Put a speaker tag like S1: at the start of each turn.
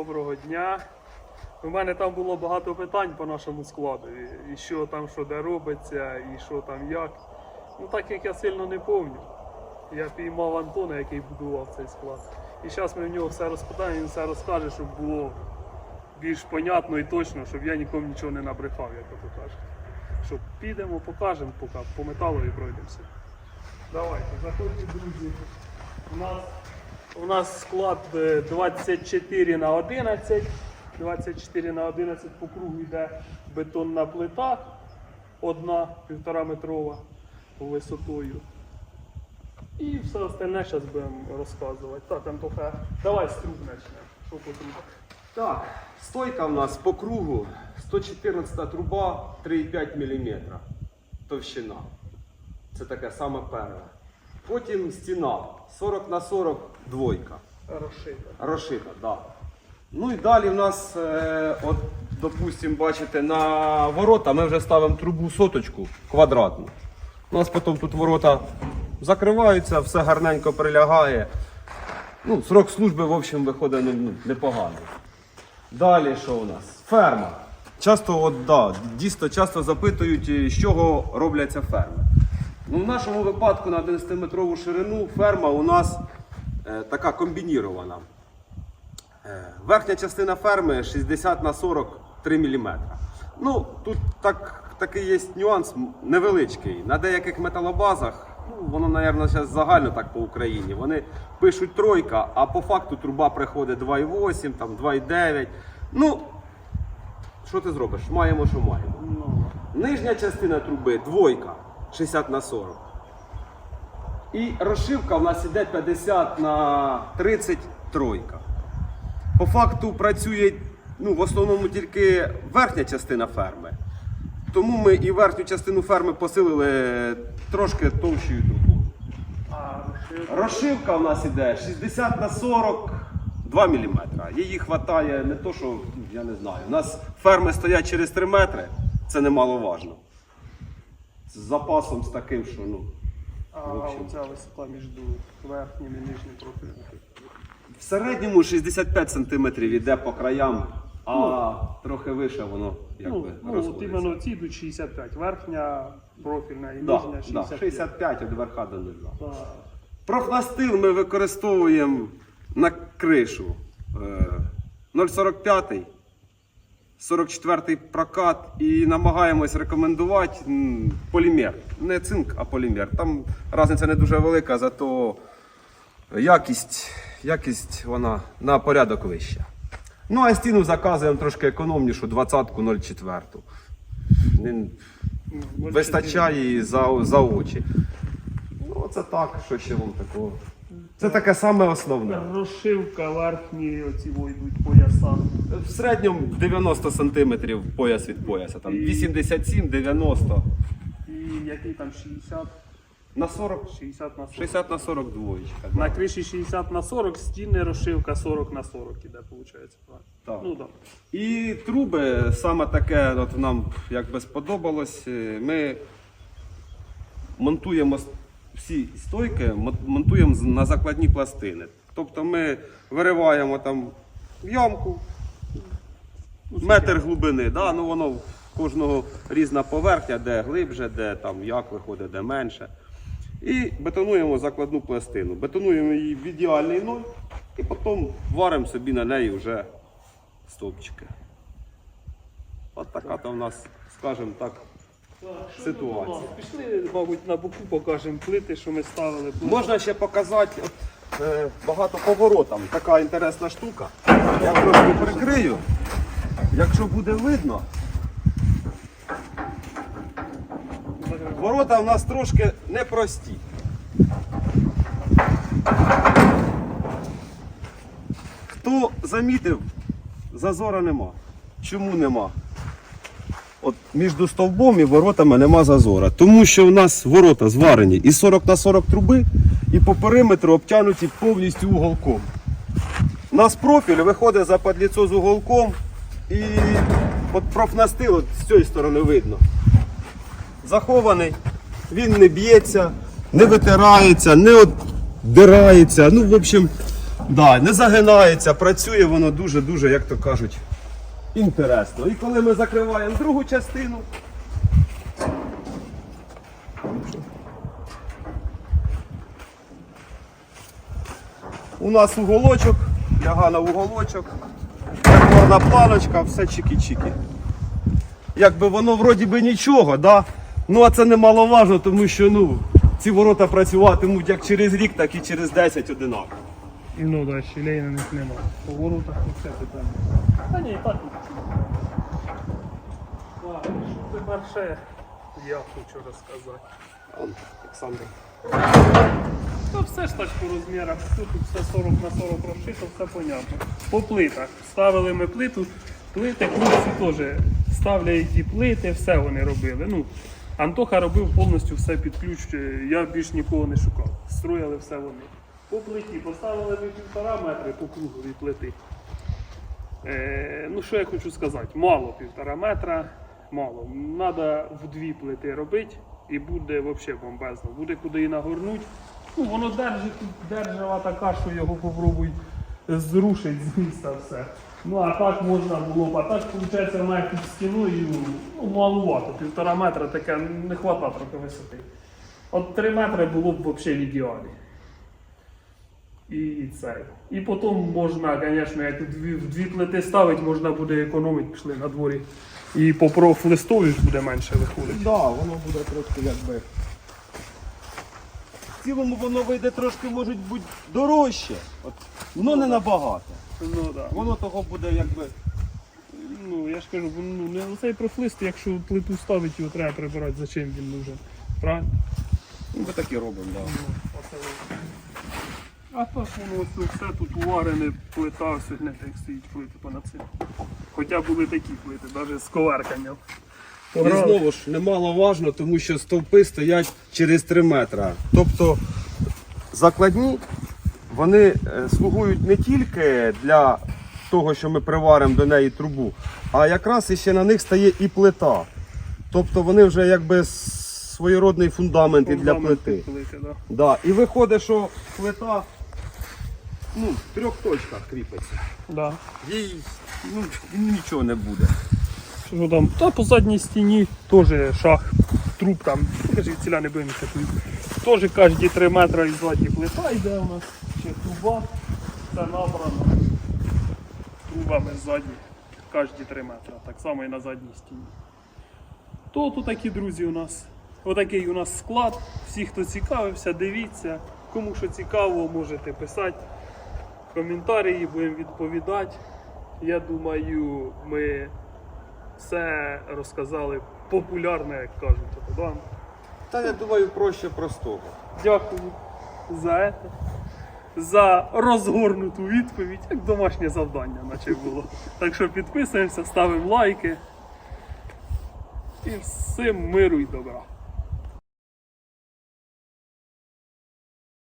S1: Доброго дня. У мене там було багато питань по нашому складу. І- І що там, що де робиться, і що там як. Ну так як я сильно не пам'ятаю. Я піймав Антона, який будував цей склад. І зараз ми в нього все розпитаємо, він все розкаже, щоб було більш понятно і точно, щоб я нікому нічого не набрехав, як ото кажуть. Що підемо, покажемо, поки по металові пройдемося. Давайте, заходьте, друзі. У нас у нас склад е, 24 на 11. 24 на 11 по кругу йде бетонна плита, одна півтора метрова висотою. І все остальне зараз будемо розказувати. Так, Антоха, давай з труб почнемо.
S2: Так, стойка у нас по кругу 114 труба 3,5 мм товщина. Це таке саме перше. Потім стіна 40 на 40 двойка.
S1: Розшита.
S2: Розшита, да. Ну і далі в нас, е, от, допустимо, бачите, на ворота ми вже ставимо трубу соточку квадратну. У нас потім тут ворота закриваються, все гарненько прилягає. Ну, срок служби, в общем, виходить ну, ну, непоганий. Далі що у нас? Ферма. Часто, от, да, дійсно часто запитують, е, з чого робляться ферми. Ну, в нашому випадку на 11-метрову ширину ферма у нас е, така комбінірована. Е, Верхня частина ферми 60 на 40 3 мм. Ну, тут так, такий є нюанс невеличкий. На деяких металобазах, ну, воно, мабуть, зараз загально так по Україні. Вони пишуть тройка, а по факту труба приходить 2,8, там 2,9. Ну, що ти зробиш? Маємо, що маємо.
S1: Ну,
S2: Нижня частина труби двойка 60 на 40. І розшивка в нас іде 50 на 30 тройка. По факту працює ну, в основному тільки верхня частина ферми. Тому ми і верхню частину ферми посилили трошки товщою трубою. Розшивка в нас іде 60 на 40 2 мм. Її вистачає не то, що ну, я не знаю. У нас ферми стоять через 3 метри, це немаловажно. З запасом з таким, що ну.
S1: А оця висота між верхнім і нижнім профілем.
S2: В середньому 65 см йде по краям, а трохи вище воно якби
S1: Ну, ну от іменно ці йдуть 65. Верхня профільна і
S2: Да,
S1: нижня
S2: да,
S1: 65.
S2: 65 від верха до.
S1: Так.
S2: Профнастил ми використовуємо на кришу. Е, 0,45, 44 прокат і намагаємось рекомендувати полімер. Не цинк, а полімер. Там різниця не дуже велика, зато якість, якість вона на порядок вища. Ну а стіну заказуємо трошки економнішу, 20-ку 0,4. Не-
S1: Ну,
S2: Вистачає її за, за очі. Ну, це так, що ще вам такого. Це таке саме основне.
S1: Розшивка верхні оці во йдуть
S2: В середньому 90 см пояс від пояса. Там 87-90
S1: І який там 60,
S2: на 40,
S1: 60 на 40.
S2: 60 на 40 двоєчка.
S1: На криші 60 на 40, стіни розшивка 40 на 40 іде, виходить.
S2: Так.
S1: Ну так.
S2: І труби саме таке, от нам якби сподобалось. е, Ми монтуємо всі стойки, монтуємо на закладні пластини. Тобто ми вириваємо там ямку, метр глибини, да? ну воно в кожного різна поверхня, де глибше, де там як виходить, де менше. І бетонуємо закладну пластину. Бетонуємо її в ідеальний ноль і потім варимо собі на неї вже стовпчики. От така то в нас, скажімо так, ситуація.
S1: Пішли, мабуть, на боку покажемо плити, що ми ставили.
S2: Можна ще показати от, багато поворотам. Така інтересна штука. Я трошки прикрию. Якщо буде видно, ворота у нас трошки непрості. Хто замітив, зазора нема. Чому нема? От між стовбом і воротами нема зазора. Тому що у нас ворота зварені і 40 на 40 труби, і по периметру обтянуті повністю уголком. У нас профіль виходить за подліцо з уголком і от профнастил от з цієї сторони видно. Захований, він не б'ється, не витирається, не оддирається. Ну, в общем, Да, не загинається, працює воно дуже-дуже, як то кажуть, інтересно. І коли ми закриваємо другу частину. У нас уголочок, ляга на уголочок, прикладна планочка, все чики-чики. Якби воно вроді би нічого, да? ну а це немаловажно, тому що ну, ці ворота працюватимуть як через рік, так і через 10 одинаково.
S1: І Ну да, щелей на них нема. По воротах і все питання. Та ні, так. Так, що тепер ще я хочу розказати.
S2: Олександр.
S1: Та все ж так по розмірах, тут все 40 на 40 розшито, все понятно. По плитах. Ставили ми плиту, плити, хлопці теж ставлять ті плити, все вони робили. Ну, Антоха робив повністю все під ключ, я більш нікого не шукав. Строїли все вони. По плиті поставили ми півтора метри по круговій плити. Е, ну що я хочу сказати, мало півтора метра, мало. Треба в дві плити робити і буде взагалі бомбезно. Буде куди і нагорнуть. Ну, воно держить, держава така, що його попробують зрушить з міста все. Ну а так можна було б. А так, виходить, вона під стіною ну, малувато. Півтора метра таке не вистачає трохи висоти. От три метри було б взагалі в ідеалі. І це. І потім можна, звісно, як дві, дві плити ставити, можна буде економити, пішли на дворі. І по профлистові буде менше виходити.
S2: Так, да, воно буде трошки якби. Цілому воно вийде трошки, може бути дорожче. От, воно не набагато.
S1: Ну, да.
S2: Воно того буде якби.
S1: ну я ж кажу, ну, не цей профлист, якщо плиту ставить, його треба прибирати, зачем він нужен. Правильно?
S2: Ну, ми так і робимо, так. Да.
S1: Воно. А так воно ось все тут уварене, плита, все не так стоїть плити понад цим. Хоча були такі плити, навіть з коверканням.
S2: І
S1: Пограли.
S2: знову ж немаловажно, тому що стовпи стоять через 3 метри. Тобто закладні вони е, слугують не тільки для того, що ми приваримо до неї трубу, а якраз іще на них стає і плита. Тобто вони вже якби своєродний фундамент і для плити.
S1: плити, да.
S2: Да. І виходить, що плита ну, в трьох точках кріпиться.
S1: Да.
S2: Їй ну, нічого не буде.
S1: Що там? Та по задній стіні теж шах, труб там, кажуть, ціля не будемо такої. Теж кожні 3 метри із ззаді плита йде у нас, ще труба, це набрано трубами ззаді, кожні 3 метри, так само і на задній стіні. То тут такі друзі у нас. Отакий у нас склад. Всі, хто цікавився, дивіться. Кому що цікаво, можете писати коментарі, будемо відповідати. Я думаю, ми все розказали популярно, як кажуть. Да?
S2: Та я думаю, проще простого.
S1: Дякую за це. За розгорнуту відповідь, як домашнє завдання, наче було. Так що підписуємося, ставимо лайки. І всім миру і добра.